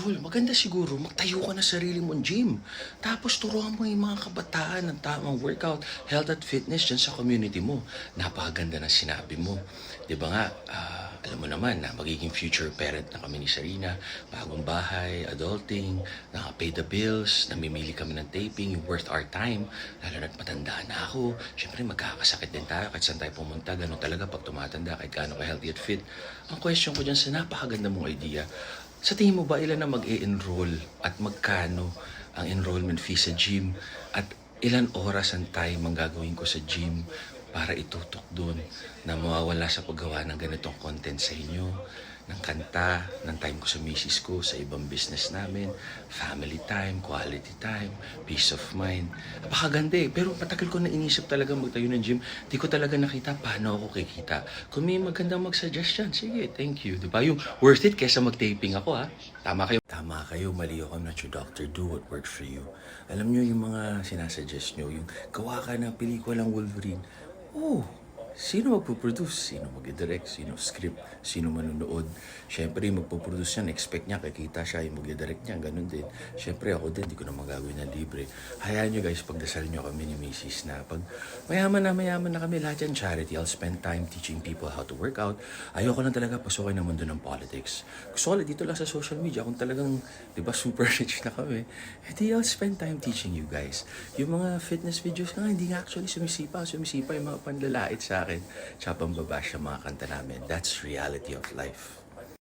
Joel, maganda siguro magtayo ka na sarili mong gym. Tapos turuan mo yung mga kabataan ng tamang workout, health at fitness dyan sa community mo. Napakaganda na sinabi mo. Di ba nga, ah, alam mo naman na magiging future parent na kami ni Sarina, bagong bahay, adulting, nakapay the bills, namimili kami ng taping, worth our time, lalo na't matanda na ako. Siyempre magkakasakit din tayo kahit saan tayo pumunta, ganun talaga pag tumatanda, kahit gaano ka healthy at fit. Ang question ko dyan sa napakaganda mong idea, sa tingin mo ba ilan na mag-e-enroll at magkano ang enrollment fee sa gym? At ilan oras ang time ang gagawin ko sa gym para itutok doon na mawawala sa paggawa ng ganitong content sa inyo, ng kanta, ng time ko sa misis ko, sa ibang business namin, family time, quality time, peace of mind. Napakaganda eh. Pero matagal ko na inisip talaga magtayo ng gym. Di ko talaga nakita paano ako kikita. Kung may magandang mag-suggest yan, sige, thank you. Di ba? Yung worth it kesa mag-taping ako ha. Tama kayo. Tama kayo, mali ako. I'm not your doctor. Do what works for you. Alam nyo yung mga sinasuggest nyo, yung gawa ka ng pelikulang Wolverine. Oh, Sino magpo-produce? Sino mag-direct? Sino script? Sino manunood? Siyempre, yung magpo-produce yan, expect niya, kikita siya, yung mag-direct niya, ganun din. Siyempre, ako din, di ko na magagawin na libre. Hayaan nyo guys, pagdasal nyo kami ni Mrs. na pag mayaman na mayaman na kami, lahat yan charity. I'll spend time teaching people how to work out. Ayoko lang talaga pasukin ng mundo ng politics. Gusto ko dito lang sa social media, kung talagang, di ba, super rich na kami, eh di I'll spend time teaching you guys. Yung mga fitness videos nga, hindi nga actually sumisipa. Sumisipa yung mga panlalait sa akin. Tsaka pambabash sa mga kanta namin. That's reality of life.